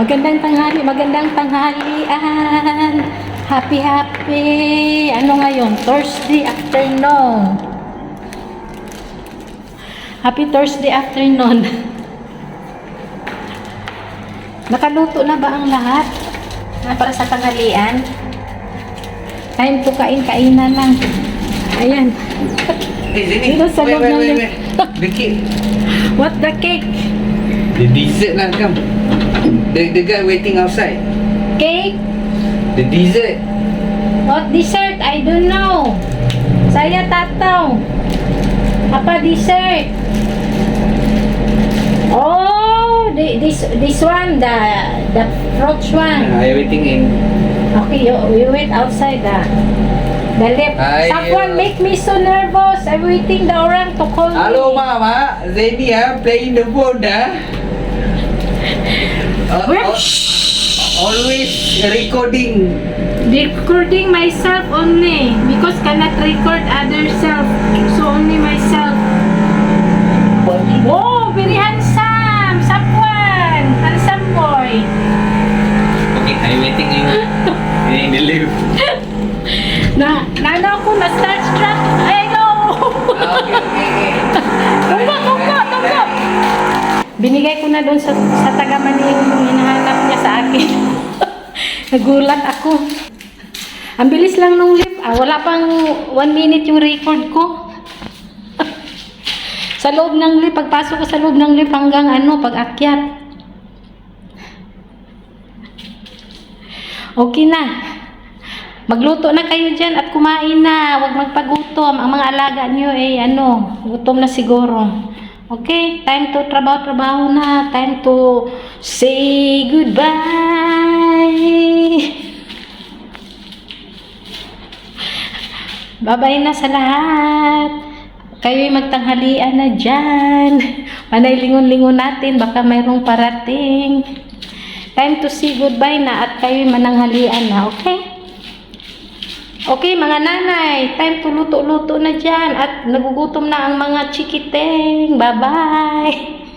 Magandang tanghali, magandang tanghalian. Happy, happy. Ano ngayon? Thursday afternoon. Happy Thursday afternoon. Nakaluto na ba ang lahat? Na para sa tanghalian? Time to kain, kainan lang. Ayan. Eh. Dito sa Wait, loob wait, ng wait, lip. wait. The cake. What the cake? The dessert lah, come. The, the guy waiting outside. Cake? The dessert. What dessert? I don't know. Saya tataw. Apa dessert? Oh, the- this this one, the the fruit one. I waiting in. Okay, you, you wait outside ah. The lip. Ay, Someone uh, make me so nervous. I'm waiting the orang to call Hello, me. Mama. Zaini ah, playing the phone ah. Uh, Where? al- always recording. Recording myself only because cannot record other self. Binigay ko na doon sa, sa taga Manila yung hinahanap niya sa akin. Nagulat ako. Ang bilis lang nung lift. Ah, wala pang one minute yung record ko. sa loob ng lift, pagpasok ko sa loob ng lift hanggang ano, pag-akyat. Okay na. Magluto na kayo dyan at kumain na. Huwag magpagutom. Ang mga alaga nyo eh, ano, gutom na siguro. Okay, time to trabaho-trabaho na. Time to say goodbye. Babay na sa lahat. Kayo'y magtanghalian na dyan. Panay lingon-lingon natin. Baka mayroong parating. Time to say goodbye na at kayo'y mananghalian na. Okay? Okay, mga nanay, time to luto-luto na dyan at nagugutom na ang mga chikiteng. Bye-bye!